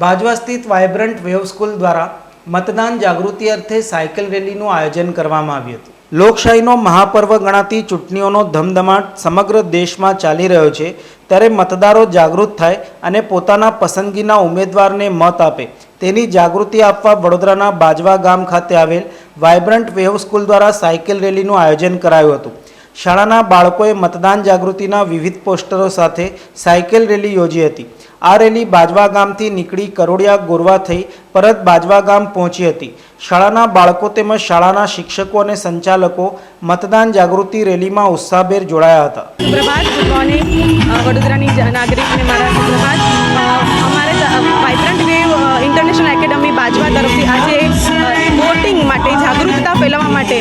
ભાજવા સ્થિત vibrant wave school દ્વારા મતદાન જાગૃતિ અર્થે સાયકલ રેલીનું આયોજન કરવામાં આવ્યું હતું. લોકશાહીનો મહાપર્વ ગણાતી ચૂંટણીઓનો ધમધમાટ સમગ્ર દેશમાં ચાલી રહ્યો છે. ત્યારે મતદારો જાગૃત થાય અને પોતાના પસંદગીના ઉમેદવારને મત આપે. તેની જાગૃતિ આપવા વડોદરાના બાજવા ગામ ખાતે આવેલ વાયબ્રન્ટ વેવ સ્કૂલ દ્વારા સાયકલ રેલીનું આયોજન કરાયું હતું. શાળાના બાળકોએ મતદાન જાગૃતિના વિવિધ પોસ્ટરો સાથે સાયકલ રેલી યોજી હતી. આ રેલી બાજવા ગામથી નીકળી કરોડિયા ગોરવા થઈ પરત બાજવા ગામ પહોંચી હતી. શાળાના બાળકો તેમજ શાળાના શિક્ષકો અને સંચાલકો મતદાન જાગૃતિ રેલીમાં ઉત્સાહભેર જોડાયા હતા. સુપ્રભાત, ગુડ મોર્નિંગ. વડોદરાની મારા સુપ્રભાત.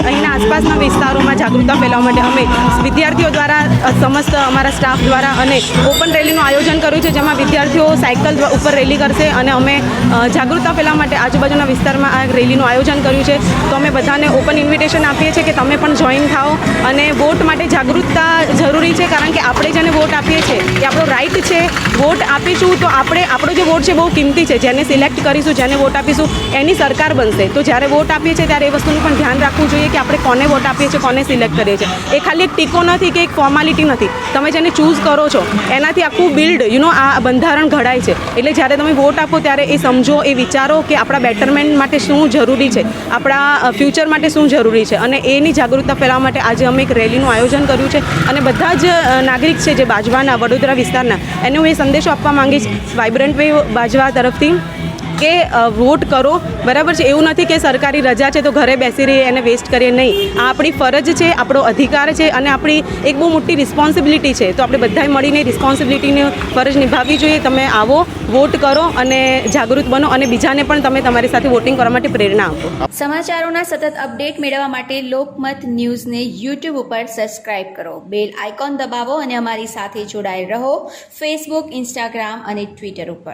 અહીંના આસપાસના વિસ્તારોમાં જાગૃતતા ફેલાવવા માટે અમે વિદ્યાર્થીઓ દ્વારા સમસ્ત અમારા સ્ટાફ દ્વારા અને ઓપન રેલીનું આયોજન કર્યું છે, જેમાં વિદ્યાર્થીઓ સાયકલ ઉપર રેલી કરશે અને અમે જાગૃતતા ફેલાવવા માટે આજુબાજુના વિસ્તારમાં આ રેલીનું આયોજન કર્યું છે. તો અમે બધાને ઓપન ઇન્વિટેશન આપીએ છીએ કે તમે પણ જોઈન થાઓ અને વોટ માટે જાગૃતતા જરૂરી છે, કારણ કે આપણે જેને વોટ આપીએ છીએ, એ આપણો રાઈટ છે. વોટ આપીશું તો આપણે, આપણો જે વોટ છે બહુ કિંમતી છે. જેને સિલેક્ટ કરીશું, જેને વોટ આપીશું, એની સરકાર બનશે. તો જ્યારે વોટ આપીએ છીએ, ત્યારે એ વસ્તુનું પણ ધ્યાન રાખવું જોઈએ કે આપણે કોને વોટ આપીએ છીએ, કોને સિલેક્ટ કરીએ છીએ. એ ખાલી એક ટીકો નથી કે એક ફોર્માલિટી નથી. તમે જેને ચૂઝ કરો છો, એનાથી આખું બિલ્ડ યુ નો આ બંધારણ ઘડાય છે. એટલે જ્યારે તમે વોટ આપો, ત્યારે એ સમજો, એ વિચારો કે આપણા બેટરમેન્ટ માટે શું જરૂરી છે, આપણા ફ્યુચર માટે શું જરૂરી છે. અને એની જાગૃતતા ફેલાવવા માટે આજે અમે એક રેલીનું આયોજન કર્યું છે. અને બધા જ નાગરિક છે જે બાજવાના, વડોદરા વિસ્તારના, એને હું એ સંદેશો આપવા માંગીશ. વાઇબ્રન્ટ વે બાજવા તરફથી. કે વોટ કરો. બરાબર છે? એવું નથી કે સરકારી રજા છે તો ઘરે બેસી રહીએ એને વેસ્ટ કરીએ નહીં. આ આપણી ફરજ છે, આપણો અધિકાર છે અને આપણી એક બહુ મોટી રિસ્પોન્સિબિલિટી છે. તો આપણે બધાએ મળીને રિસ્પોન્સિબિલિટીની ફરજ નિભાવવી જોઈએ. તમે આવો વોટ કરો અને જાગૃત બનો અને બીજાને પણ તમે તમારી સાથે વોટિંગ કરવા માટે પ્રેરણા આપો. સમાચારોના સતત અપડેટ મેળવવા માટે લોકમત ન્યૂઝને યુટ્યુબ ઉપર સબસ્ક્રાઇબ કરો. બેલ આઇકોન દબાવો અને અમારી સાથે જોડાયેલ રહો. ફેસબુક ઇન્સ્ટાગ્રામ અને ટ્વિટર ઉપર.